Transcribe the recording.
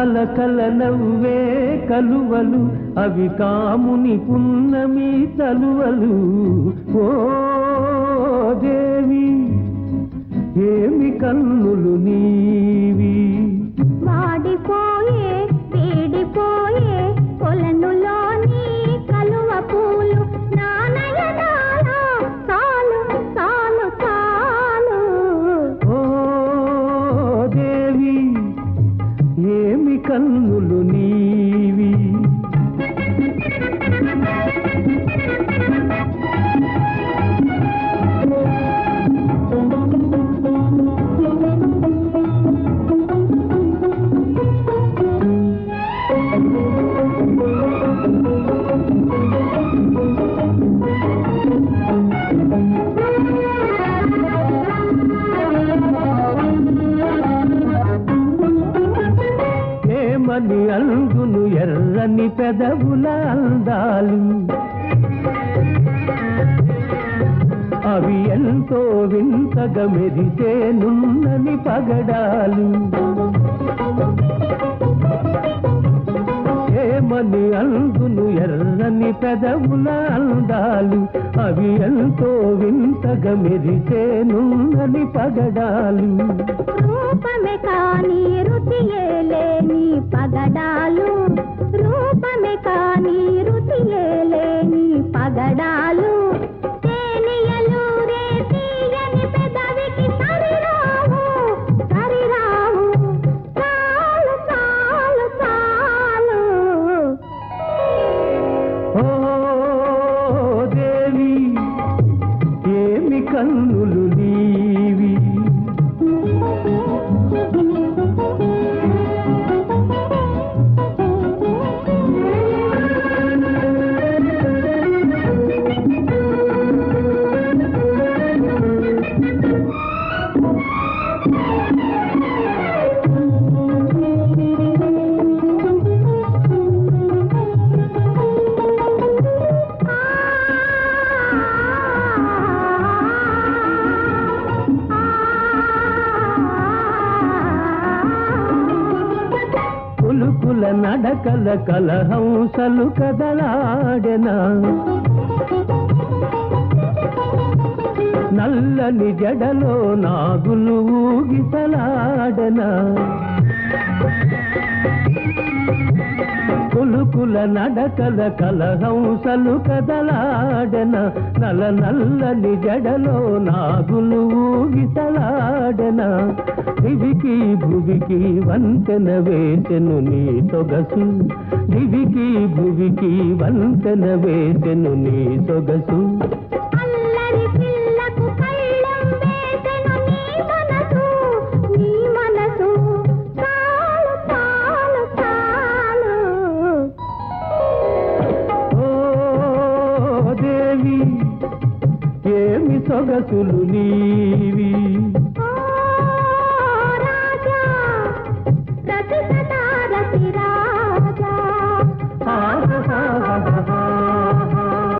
నీవి కలకల నవ్వే కలువలు అవి కాముని పున్నమి తలువలు. ఓ కన్నులు నీవి. ఏమని ఎర్రని పెదవుల అందాలు అవి ఎంతో వింతగా మెరిసే నున్నని పగడాలు. ఏమని అందును ఎర్రని పెదవుల అందాలు అవి ఎంతో వింతగా మెరిసే నున్నని పగడాలు. రూపమే కానీ రుచియే లేని పగడాలు నడకల కలహంసలు కదలాడెనా? నల్లని జడలో నాగులు ఊగిసలాడెనా. కులుకుల నడకల కలహంసలు కదలాడన. నల నల్లని జడలో నాగులు ఊగితలాడన దివికి భువికి వంతెన వేసెను నీ సొగసు. దివికి భువికి వంతెన వేసెను నీ సొగసు. అల్లరికి దేవి ఏమి సొగసులు నీవి?